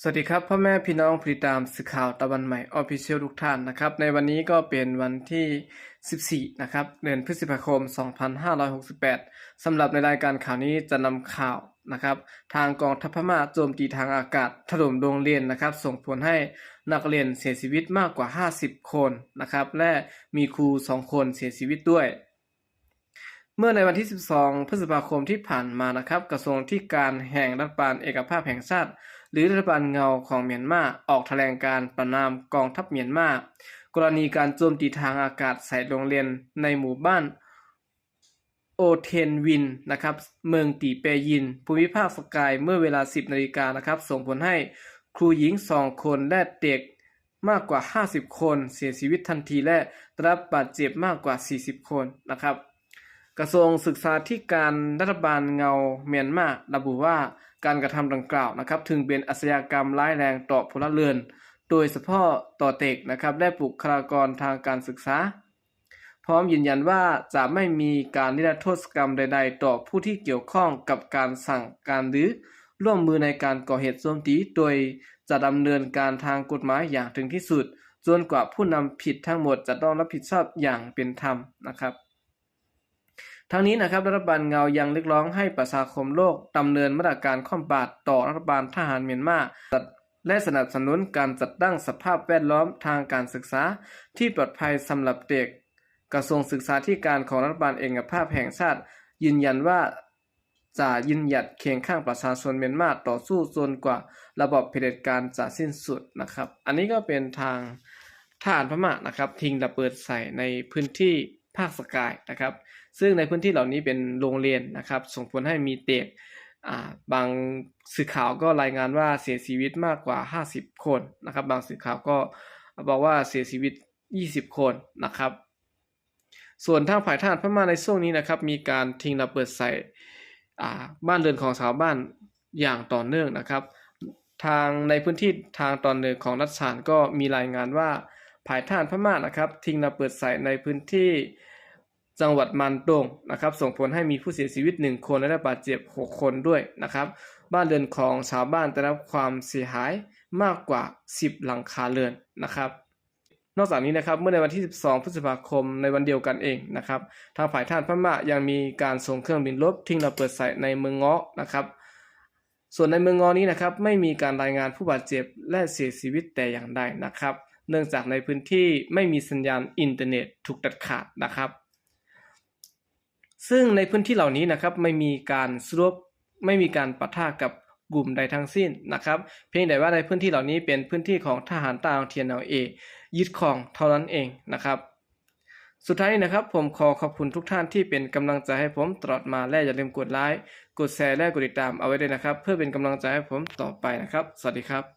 สวัสดีครับพ่อแม่พี่น้องผู้ติดตามสื่อข่าวตะวันใหม่ออฟฟิเชียลทุกท่านนะครับ ในวันนี้ก็เป็นวันที่ 14 นะครับ เดือนพฤษภาคม 2568สำหรับในรายการข่าวนี้จะนำข่าวนะครับ ทางกองทัพพม่าโจมตีทางอากาศถล่มโรงเรียนนะครับ ส่งผลให้นักเรียนเสียชีวิตมากกว่า 50 คนนะครับ และมีครู 2 คนเสียชีวิตด้วย เมื่อในวันที่ 12 พฤษภาคมที่ผ่านมานะครับ กระทรวงที่การแห่งรัฐบาลเอกภาพแห่งชาติ หรือรัฐบาลเงาของเมียนมาออกแถลงการประนามกองทัพเมียนมากรณีการโจมตีทางอากาศใส่โรงเรียนในหมู่บ้านโอเทนวินนะครับเมืองตีเปยิน ภูมิภาคสกายเมื่อเวลา 10นาฬิกานะครับส่งผลให้ครูหญิง 2 คนและเด็กมากกว่า 50 คน เสียชีวิตทันทีและได้รับบาดเจ็บมากกว่า 40 คนนะครับ กระทรวงศึกษาธิการรัฐบาลเงาเมียนมาระบุว่าการกระทำดังกล่าวนะครับ ถึงเป็นอาชญากรรมร้ายแรงต่อพลเรือน โดยเฉพาะต่อเด็กนะครับและบุคลากรทางการศึกษา พร้อมยืนยันว่าจะไม่มีการนิรโทษกรรมใด ๆ ต่อผู้ที่เกี่ยวข้องกับการสั่งการหรือร่วมมือในการก่อเหตุโจมตีโดยจะดำเนินการทางกฎหมายอย่างถึงที่สุดจนกว่าผู้นำผิดทั้งหมดจะต้องรับผิดชอบอย่างเป็นธรรมนะครับ ทั้งนี้นะครับรัฐบาลเงายังเรียกร้องให้ประชาคมโลกดำเนินมาตรการข้อมบาตต่อรัฐบาลทหารเมียนมาและสนับสนุนการจัดตั้งสภาพแวดล้อมทางการศึกษา ที่ปลอดภัยสำหรับเด็ก กระทรวงศึกษาธิการของรัฐบาลเอกภาพแห่งชาติ ยืนยันว่าจะยืนหยัดเคียงข้างประชาชนเมียนมาต่อสู้จนกว่าระบบเผด็จการจะสิ้นสุดนะครับ อันนี้ก็เป็นทางทหารพม่านะครับ ทิ้งระเบิดใส่ในพื้นที่ ภาคสกายนะครับ ซึ่งในพื้นที่เหล่านี้เป็นโรงเรียนนะครับ ส่งผลให้มีเด็กบางสื่อข่าวก็รายงานว่าเสียชีวิตมากกว่า 50 คนนะครับ บางสื่อข่าวก็บอกว่าเสียชีวิต 20 คนนะครับ ส่วนทางฝ่ายทหารพม่าในช่วงนี้นะครับ มีการทิ้งระเบิดใส่บ้านเรือนของชาวบ้านอย่างต่อเนื่องนะครับ ทางในพื้นที่ทางตอนเหนือของรัฐฉานก็มีรายงานว่า ฝ่ายทหารพม่านะครับ ทิ้งระเบิดใส่ในพื้นที่จังหวัดมันตงนะครับ ส่งผลให้มีผู้เสียชีวิต 1 คนและได้บาดเจ็บ 6 คนด้วยนะครับ บ้านเรือนของชาวบ้านได้รับความเสียหายมากกว่า 10 หลังคาเรือนนะครับ นอกจากนี้นะครับเมื่อในวันที่ 12 พฤษภาคมในวันเดียวกันเองนะครับ ทางฝ่ายทหารพม่ายังมีการส่งเครื่องบินรบทิ้งระเบิดใส่ในเมืองเงาะนะครับส่วนในเมืองเงาะนี้นะครับไม่มีการรายงานผู้บาดเจ็บและเสียชีวิตแต่อย่างใดนะครับ เนื่องจากในพื้นที่ไม่มีสัญญาณอินเทอร์เน็ตถูกตัดขาดนะครับ ซึ่งในพื้นที่เหล่านี้นะครับไม่มีการสรบไม่มีการปะทะกับกลุ่มใดทั้งสิ้นนะครับ เพียงแต่ว่าในพื้นที่เหล่านี้เป็นพื้นที่ของทหารตางเทียนเอาเอยึดครองเท่านั้นเองนะครับสุดท้ายนี้นะครับผมขอขอบคุณทุกท่านที่เป็นกำลังใจให้ผมตลอดมาและอย่าลืมกดไลค์กดแชร์และกดติดตามเอาไว้ด้วยนะครับ เพื่อเป็นกำลังใจให้ผมต่อไปนะครับ สวัสดีครับ